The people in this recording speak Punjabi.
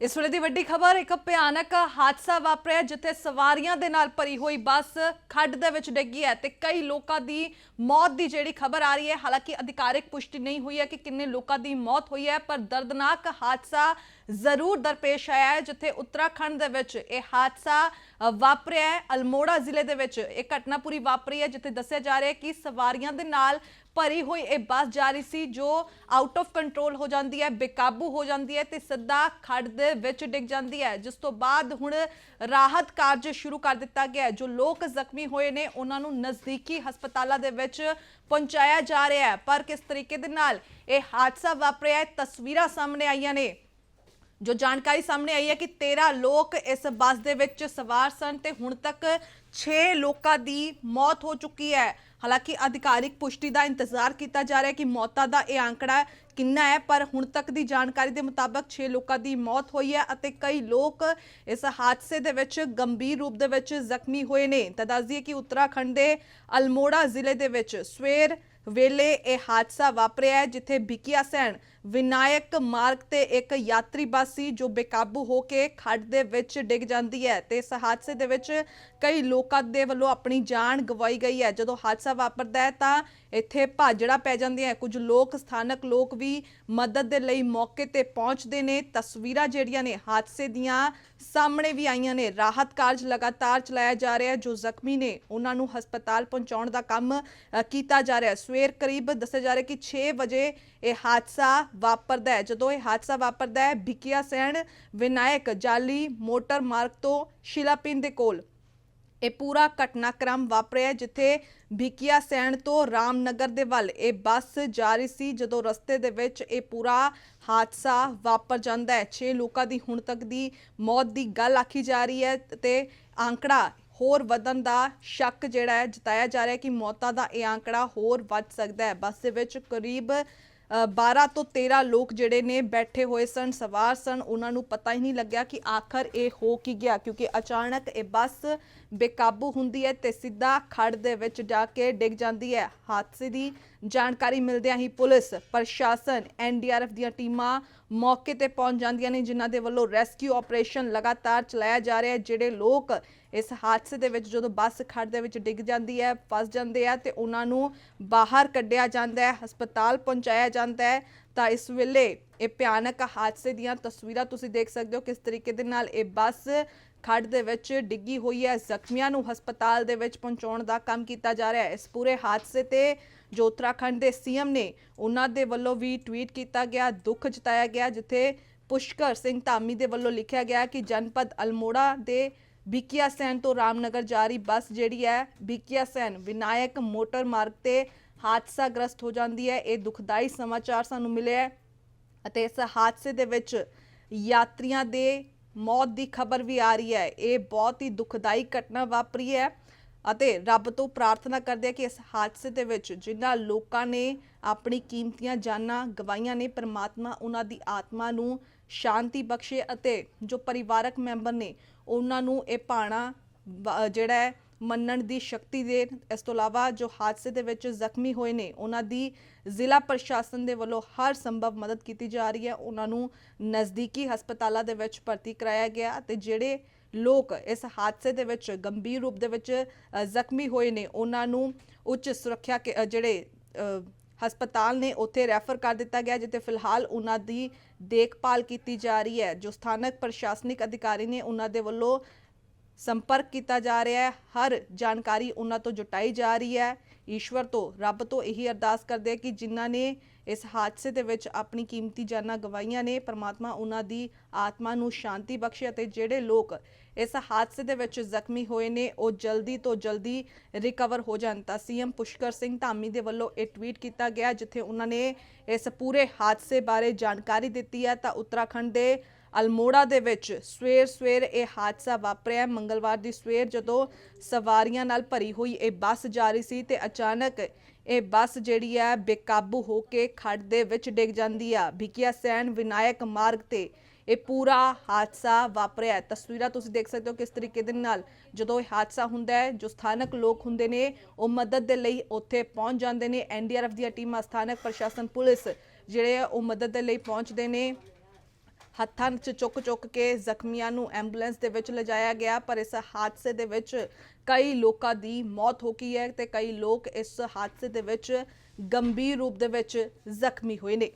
ਇਸ ਵੇਲੇ ਦੀ ਵੱਡੀ ਖਬਰ, ਇੱਕ ਭਿਆਨਕ ਹਾਦਸਾ ਵਾਪਰਿਆ ਜਿੱਥੇ ਸਵਾਰੀਆਂ ਦੇ ਨਾਲ ਭਰੀ ਹੋਈ ਬੱਸ ਖੱਡ ਦੇ ਵਿੱਚ ਡਿੱਗੀ ਹੈ ਤੇ ਕਈ ਲੋਕਾਂ ਦੀ ਮੌਤ ਦੀ ਜਿਹੜੀ ਖਬਰ ਆ ਰਹੀ ਹੈ, ਹਾਲਾਂਕਿ ਅਧਿਕਾਰਿਕ ਪੁਸ਼ਟੀ ਨਹੀਂ ਹੋਈ ਹੈ ਕਿ ਕਿੰਨੇ ਲੋਕਾਂ ਦੀ ਮੌਤ ਹੋਈ ਹੈ, ਪਰ ਦਰਦਨਾਕ ਹਾਦਸਾ ਜ਼ਰੂਰ ਦਰਪੇਸ਼ ਆਇਆ ਹੈ, ਜਿੱਥੇ ਉੱਤਰਾਖੰਡ ਦੇ ਵਿੱਚ ਇਹ ਹਾਦਸਾ ਵਾਪਰਿਆ ਹੈ। ਅਲਮੋੜਾ ਜ਼ਿਲ੍ਹੇ ਦੇ ਵਿੱਚ ਇਹ ਘਟਨਾ ਪੂਰੀ ਵਾਪਰੀ ਹੈ, ਜਿੱਥੇ ਦੱਸਿਆ ਜਾ ਰਿਹਾ ਹੈ ਕਿ ਸਵਾਰੀਆਂ ਦੇ ਨਾਲ ਭਰੀ ਹੋਈ ਇਹ ਬੱਸ ਜਾ ਰਹੀ ਸੀ, ਜੋ ਆਊਟ ਆਫ ਕੰਟਰੋਲ ਹੋ ਜਾਂਦੀ ਹੈ, ਬੇਕਾਬੂ ਹੋ ਜਾਂਦੀ ਹੈ ਤੇ ਸਿੱਧਾ ਖੱਡ ਦੇ ਵਿੱਚ ਡਿੱਗ ਜਾਂਦੀ ਹੈ। ਜਿਸ ਤੋਂ ਬਾਅਦ ਹੁਣ ਰਾਹਤ ਕਾਰਜ ਸ਼ੁਰੂ ਕਰ ਦਿੱਤਾ ਗਿਆ ਜੋ ਲੋਕ ਜ਼ਖਮੀ ਹੋਏ ਨੇ, ਉਹਨਾਂ ਨੂੰ ਨਜ਼ਦੀਕੀ ਹਸਪਤਾਲਾਂ ਦੇ ਵਿੱਚ ਪਹੁੰਚਾਇਆ ਜਾ ਰਿਹਾ ਹੈ। ਪਰ ਕਿਸ ਤਰੀਕੇ ਦੇ ਨਾਲ ਇਹ ਹਾਦਸਾ ਵਾਪਰਿਆ ਤਸਵੀਰਾਂ ਸਾਹਮਣੇ ਆਈਆਂ ਨੇ। ਜੋ ਜਾਣਕਾਰੀ ਸਾਹਮਣੇ ਆਈ ਹੈ ਕਿ 13 ਲੋਕ ਇਸ ਬੱਸ ਦੇ ਵਿੱਚ ਸਵਾਰ ਸਨ ਤੇ ਹੁਣ ਤੱਕ 6 ਲੋਕਾਂ ਦੀ ਮੌਤ ਹੋ ਚੁੱਕੀ ਹੈ। ਹਾਲਾਂਕਿ ਅਧਿਕਾਰਿਕ ਪੁਸ਼ਟੀ ਦਾ ਇੰਤਜ਼ਾਰ ਕੀਤਾ ਜਾ ਰਿਹਾ ਹੈ ਕਿ ਮੌਤਾਂ ਦਾ ਇਹ ਅੰਕੜਾ ਕਿੰਨਾ ਹੈ, ਪਰ ਹੁਣ ਤੱਕ ਦੀ ਜਾਣਕਾਰੀ ਦੇ ਮੁਤਾਬਕ 6 ਲੋਕਾਂ ਦੀ ਮੌਤ ਹੋਈ ਹੈ ਅਤੇ ਕਈ ਲੋਕ ਇਸ ਹਾਦਸੇ ਦੇ ਵਿੱਚ ਗੰਭੀਰ ਰੂਪ ਦੇ ਵਿੱਚ ਜ਼ਖਮੀ ਹੋਏ ਨੇ। ਤਾਂ ਦੱਸ ਦਈਏ ਕਿ ਉੱਤਰਾਖੰਡ ਦੇ ਅਲਮੋੜਾ ਜ਼ਿਲ੍ਹੇ ਦੇ ਵਿੱਚ ਸਵੇਰ ਵੇਲੇ ਇਹ ਹਾਦਸਾ ਵਾਪਰਿਆ ਹੈ, ਜਿੱਥੇ ਬਿਕਿਆ ਸੈਣ ਵਿਨਾਇਕ ਮਾਰਗ ਤੇ ਇੱਕ ਯਾਤਰੀ ਬੱਸ ਸੀ, ਜੋ ਬੇਕਾਬੂ ਹੋ ਕੇ ਖੱਡ ਦੇ ਵਿੱਚ ਡਿੱਗ ਜਾਂਦੀ ਹੈ ਤੇ ਇਸ ਹਾਦਸੇ ਦੇ ਵਿੱਚ ਕਈ ਲੋਕਾਂ ਦੇ ਵੱਲੋਂ ਆਪਣੀ ਜਾਨ ਗਵਾਈ ਗਈ ਹੈ। ਜਦੋਂ ਹਾਦਸਾ ਵਾਪਰਦਾ ਹੈ ਤਾਂ ਇੱਥੇ ਭਾਜੜਾ ਪੈ ਜਾਂਦੀਆਂ ਹੈ। ਕੁਝ ਲੋਕ, ਸਥਾਨਕ ਲੋਕ ਵੀ ਮਦਦ ਦੇ ਲਈ ਮੌਕੇ ਤੇ ਪਹੁੰਚਦੇ ਨੇ। ਤਸਵੀਰਾਂ ਜਿਹੜੀਆਂ ਨੇ ਹਾਦਸੇ ਦੀਆਂ ਸਾਹਮਣੇ ਵੀ ਆਈਆਂ ਨੇ। ਰਾਹਤ ਕਾਰਜ ਲਗਾਤਾਰ ਚਲਾਇਆ ਜਾ ਰਿਹਾ ਹੈ, ਜੋ ਜ਼ਖਮੀ ਨੇ, ਉਹਨਾਂ ਨੂੰ ਹਸਪਤਾਲ ਪਹੁੰਚਾਉਣ ਦਾ ਕੰਮ ਕੀਤਾ ਜਾ ਰਿਹਾ ਹੈ। ਸਵੇਰ ਕਰੀਬ ਦੱਸਿਆ ਜਾ ਰਿਹਾ ਕਿ 6 ਵਜੇ ਇਹ ਹਾਦਸਾ ਵਾਪਰਦਾ ਹੈ। ਜਦੋਂ ਇਹ ਹਾਦਸਾ ਵਾਪਰਦਾ ਹੈ ਭਿੱਕੀਆ ਸੈਣ ਵਿਨਾਇਕ ਜਾਲੀ, ਮੋਟਰ ਮਾਰਗ ਤੋਂ ਸ਼ਿਲਾਪਿੰਨ ਦੇ ਕੋਲ। ਇਹ ਪੂਰਾ ਘਟਨਾਕ੍ਰਮ ਵਾਪਰਿਆ ਜਿੱਥੇ ਭਿੱਕੀਆ ਸੈਣ ਤੋਂ ਰਾਮਨਗਰ ਦੇ ਵੱਲ ਇਹ ਬੱਸ ਜਾ ਰਹੀ ਸੀ। ਜਦੋਂ ਰਸਤੇ ਦੇ ਵਿੱਚ ਇਹ ਪੂਰਾ ਹਾਦਸਾ ਵਾਪਰ ਜਾਂਦਾ ਹੈ 6 ਲੋਕਾਂ ਦੀ ਹੁਣ ਤੱਕ ਦੀ ਮੌਤ ਦੀ ਗੱਲ ਆਖੀ ਜਾ ਰਹੀ ਹੈ ਤੇ ਆંકੜਾ ਹੋਰ ਵਧਣ ਦਾ ਸ਼ੱਕ ਜਿਹੜਾ ਹੈ ਜਤਾਇਆ ਜਾ ਰਿਹਾ ਹੈ ਕਿ ਮੌਤਾਂ ਦਾ ਇਹ ਆંકੜਾ ਹੋਰ ਵੱਧ ਸਕਦਾ ਹੈ। ਬੱਸ ਦੇ ਵਿੱਚ ਕਰੀਬ ਅ, 12 ਤੋਂ 13 ਲੋਕ ਜਿਹੜੇ ਨੇ ਬੈਠੇ ਹੋਏ ਸਨ ਸਵਾਰ ਸਨ। ਉਹਨਾਂ ਨੂੰ ਪਤਾ ਹੀ ਨਹੀਂ ਲੱਗਿਆ ਕਿ ਆਖਰ ਇਹ ਹੋ ਕੀ ਗਿਆ ਕਿਉਂਕਿ ਅਚਾਨਕ ਇਹ ਬੱਸ ਬੇਕਾਬੂ ਹੁੰਦੀ ਹੈ ਤੇ ਸਿੱਧਾ ਖੜ ਦੇ ਵਿੱਚ ਜਾ ਕੇ ਡਿੱਗ ਜਾਂਦੀ ਹੈ। ਹਾਦਸੇ ਦੀ ਜਾਣਕਾਰੀ ਮਿਲਦਿਆਂ ਹੀ ਪੁਲਿਸ, ਪ੍ਰਸ਼ਾਸਨ, ਐਨਡੀਆਰਐਫ ਦੀਆਂ ਟੀਮਾਂ ਮੌਕੇ ਤੇ ਪਹੁੰਚ ਜਾਂਦੀਆਂ ਨੇ, ਜਿਨ੍ਹਾਂ ਦੇ ਵੱਲੋਂ ਰੈਸਕਿਊ ਆਪਰੇਸ਼ਨ ਲਗਾਤਾਰ ਚਲਾਇਆ ਜਾ ਰਿਹਾ ਹੈ, ਜਿਹੜੇ ਲੋਕ ਇਸ ਹਾਦਸੇ ਦੇ ਵਿੱਚ ਜਦੋਂ ਬੱਸ ਖੱਡ ਦੇ ਵਿੱਚ ਡਿੱਗ ਜਾਂਦੀ ਹੈ, ਫਸ ਜਾਂਦੇ ਆ ਤੇ ਉਹਨਾਂ ਨੂੰ ਬਾਹਰ ਕੱਢਿਆ ਜਾਂਦਾ ਹੈ, ਹਸਪਤਾਲ ਪਹੁੰਚਾਇਆ ਜਾਂਦਾ ਹੈ, ਤਾਂ ਇਸ ਵੇਲੇ ਇਹ ਭਿਆਨਕ ਹਾਦਸੇ ਦੀਆਂ ਤਸਵੀਰਾਂ ਤੁਸੀਂ ਦੇਖ ਸਕਦੇ ਹੋ, ਕਿਸ ਤਰੀਕੇ ਦੇ ਨਾਲ ਇਹ ਬੱਸ ਖੱਡ ਦੇ ਵਿੱਚ ਡਿੱਗੀ ਹੋਈ ਹੈ, ਜ਼ਖਮੀਆਂ ਨੂੰ ਹਸਪਤਾਲ ਦੇ ਵਿੱਚ ਪਹੁੰਚਾਉਣ ਦਾ ਕੰਮ ਕੀਤਾ ਜਾ ਰਿਹਾ ਹੈ। ਇਸ ਪੂਰੇ ਹਾਦਸੇ ਤੇ ਜੋ ਉੱਤਰਾਖੰਡ ਦੇ ਸੀਐਮ ਨੇ ਉਹਨਾਂ ਦੇ ਵੱਲੋਂ ਵੀ ਟਵੀਟ ਕੀਤਾ ਗਿਆ, ਦੁੱਖ ਜਤਾਇਆ ਗਿਆ, ਜਿੱਥੇ ਪੁਸ਼ਕਰ ਸਿੰਘ ਧਾਮੀ ਦੇ ਵੱਲੋਂ ਲਿਖਿਆ ਗਿਆ ਕਿ ਜਨਪਦ ਅਲਮੋੜਾ ਦੇ ਬਿਕਿਆ ਸੈਨ ਤੋਂ ਰਾਮਨਗਰ ਜਾ ਰਹੀ ਬੱਸ ਜਿਹੜੀ ਹੈ, ਬਿਕਿਆ ਸੈਨ ਵਿਨਾਇਕ ਮੋਟਰ ਮਾਰਗ ਤੇ ਹਾਦਸਾਗ੍ਰਸਤ ਹੋ ਜਾਂਦੀ ਹੈ। ਇਹ ਦੁਖਦਾਈ ਸਮਾਚਾਰ ਸਾਨੂੰ ਮਿਲਿਆ ਹੈ ਅਤੇ ਇਸ ਹਾਦਸੇ ਦੇ ਵਿੱਚ ਯਾਤਰੀਆਂ ਦੇ ਮੌਤ ਦੀ ਖਬਰ ਵੀ ਆ ਰਹੀ ਹੈ। ਇਹ ਬਹੁਤ ਹੀ ਦੁਖਦਾਈ ਘਟਨਾ ਵਾਪਰੀ ਹੈ। ਅਤੇ ਰੱਬ ਤੋਂ ਪ੍ਰਾਰਥਨਾ ਕਰਦੇ ਆ ਕਿ ਇਸ ਹਾਦਸੇ ਦੇ ਵਿੱਚ ਜਿਨ੍ਹਾਂ ਲੋਕਾਂ ਨੇ ਆਪਣੀ ਕੀਮਤੀਆਂ ਜਾਨਾਂ ਗਵਾਈਆਂ ਨੇ, ਪਰਮਾਤਮਾ ਉਹਨਾਂ ਦੀ ਆਤਮਾ ਨੂੰ ਸ਼ਾਂਤੀ ਬਖਸ਼ੇ ਅਤੇ ਜੋ ਪਰਿਵਾਰਕ ਮੈਂਬਰ ਨੇ ਉਹਨਾਂ ਨੂੰ ਇਹ ਪਾਣਾ ਵ- ਜਿਹੜਾ ਹੈ, ਮੰਨਣ ਦੀ ਸ਼ਕਤੀ ਦੇ, ਇਸ ਤੋਂ ਇਲਾਵਾ ਜੋ ਹਾਦਸੇ ਦੇ ਵਿੱਚ ਜ਼ਖਮੀ ਹੋਏ ਨੇ, ਉਹਨਾਂ ਦੀ ਜ਼ਿਲ੍ਹਾ ਪ੍ਰਸ਼ਾਸਨ ਦੇ ਵੱਲੋਂ ਹਰ ਸੰਭਵ ਮਦਦ ਕੀਤੀ ਜਾ ਰਹੀ ਹੈ। ਉਹਨਾਂ ਨੂੰ ਨਜ਼ਦੀਕੀ ਹਸਪਤਾਲਾਂ ਦੇ ਵਿੱਚ ਭਰਤੀ ਕਰਾਇਆ ਗਿਆ ਤੇ ਜਿਹੜੇ ਲੋਕ ਇਸ ਹਾਦਸੇ ਦੇ ਵਿੱਚ ਗੰਭੀਰ ਰੂਪ ਦੇ ਵਿੱਚ ਜ਼ਖਮੀ ਹੋਏ ਨੇ। ਉਹਨਾਂ ਨੂੰ ਉੱਚ ਸੁਰੱਖਿਆ ਕੇ- ਜਿਹੜੇ ਹਸਪਤਾਲ ਨੇ, ਉੱਥੇ ਰੈਫਰ ਕਰ ਦਿੱਤਾ ਗਿਆ, ਜਿੱਥੇ ਫਿਲਹਾਲ ਉਹਨਾਂ ਦੀ ਦੇਖਭਾਲ ਕੀਤੀ ਜਾ ਰਹੀ ਹੈ। ਜੋ ਸਥਾਨਕ ਪ੍ਰਸ਼ਾਸਨਿਕ ਅਧਿਕਾਰੀ ਨੇ ਉਹਨਾਂ ਦੇ ਵੱਲੋਂ ਸੰਪਰਕ ਕੀਤਾ ਜਾ ਰਿਹਾ ਹੈ। ਹਰ ਜਾਣਕਾਰੀ ਉਹਨਾਂ ਤੋਂ ਜੁਟਾਈ ਜਾ ਰਹੀ ਹੈ। ਈਸ਼ਵਰ ਤੋਂ, ਰੱਬ ਤੋਂ ਇਹੀ ਅਰਦਾਸ ਕਰਦੇ ਆ ਕਿ ਜਿਨ੍ਹਾਂ ਨੇ ਇਸ ਹਾਦਸੇ ਦੇ ਵਿੱਚ ਆਪਣੀ ਕੀਮਤੀ ਜਾਨਾਂ ਗਵਾਈਆਂ ਨੇ, ਪਰਮਾਤਮਾ ਉਹਨਾਂ ਦੀ ਆਤਮਾ ਨੂੰ ਸ਼ਾਂਤੀ ਬਖਸ਼ੇ ਅਤੇ ਜਿਹੜੇ ਲੋਕ ਇਸ ਹਾਦਸੇ ਦੇ ਵਿੱਚ ਜ਼ਖਮੀ ਹੋਏ ਨੇ, ਉਹ ਜਲਦੀ ਤੋਂ ਜਲਦੀ ਰਿਕਵਰ ਹੋ ਜਾਣ। ਤਾਂ ਸੀਐਮ ਪੁਸ਼ਕਰ ਸਿੰਘ ਧਾਮੀ ਦੇ ਵੱਲੋਂ ਇਹ ਟਵੀਟ ਕੀਤਾ ਗਿਆ, ਜਿੱਥੇ ਉਹਨਾਂ ਨੇ ਇਸ ਪੂਰੇ ਹਾਦਸੇ ਬਾਰੇ ਜਾਣਕਾਰੀ ਦਿੱਤੀ ਹੈ। ਤਾਂ ਉੱਤਰਾਖੰਡ ਦੇ ਅਲਮੋੜਾ ਦੇ ਵਿੱਚ ਸਵੇਰ ਸਵੇਰ ਇਹ ਹਾਦਸਾ ਵਾਪਰਿਆ। ਮੰਗਲਵਾਰ ਦੀ ਸਵੇਰ ਜਦੋਂ ਸਵਾਰੀਆਂ ਨਾਲ ਭਰੀ ਹੋਈ ਇਹ ਬੱਸ ਜਾ ਰਹੀ ਸੀ ਤੇ ਅਚਾਨਕ ਇਹ ਬੱਸ ਜਿਹੜੀ ਹੈ ਬੇਕਾਬੂ ਹੋ ਕੇ ਖੱਡ ਦੇ ਵਿੱਚ ਡਿੱਗ ਜਾਂਦੀ ਆ। ਭਿੱਕੀਆ ਸੈਨ ਵਿਨਾਇਕ ਮਾਰਗ ਤੇ ਇਹ ਪੂਰਾ ਹਾਦਸਾ ਵਾਪਰਿਆ। ਤਸਵੀਰਾਂ ਤੁਸੀਂ ਦੇਖ ਸਕਦੇ ਹੋ ਕਿਸ ਤਰੀਕੇ ਦੇ ਨਾਲ ਜਦੋਂ ਇਹ ਹਾਦਸਾ ਹੁੰਦਾ ਹੈ, ਜੋ ਸਥਾਨਕ ਲੋਕ ਹੁੰਦੇ ਨੇ, ਉਹ ਮਦਦ ਦੇ ਲਈ ਉੱਥੇ ਪਹੁੰਚ ਜਾਂਦੇ ਨੇ। ਐਨਡੀਆਰਐਫ ਦੀਆਂ ਟੀਮਾਂ ਸਥਾਨਕ ਪ੍ਰਸ਼ਾਸਨ, ਪੁਲਿਸ ਜਿਹੜੇ ਆ ਉਹ ਮਦਦ ਦੇ ਲਈ ਪਹੁੰਚਦੇ ਨੇ। ਹੱਥਾਂ 'ਚ ਚੁੱਕ-ਚੁੱਕ ਕੇ ਜ਼ਖਮੀਆਂ ਨੂੰ ਐਂਬੂਲੈਂਸ ਦੇ ਵਿੱਚ ਲਿਜਾਇਆ ਗਿਆ, ਪਰ ਇਸ ਹਾਦਸੇ ਦੇ ਵਿੱਚ ਕਈ ਲੋਕਾਂ ਦੀ ਮੌਤ ਹੋ ਗਈ ਹੈ ਤੇ ਕਈ ਲੋਕ ਇਸ ਹਾਦਸੇ ਦੇ ਵਿੱਚ ਗੰਭੀਰ ਰੂਪ ਦੇ ਵਿੱਚ ਜ਼ਖਮੀ ਹੋਏ ਨੇ।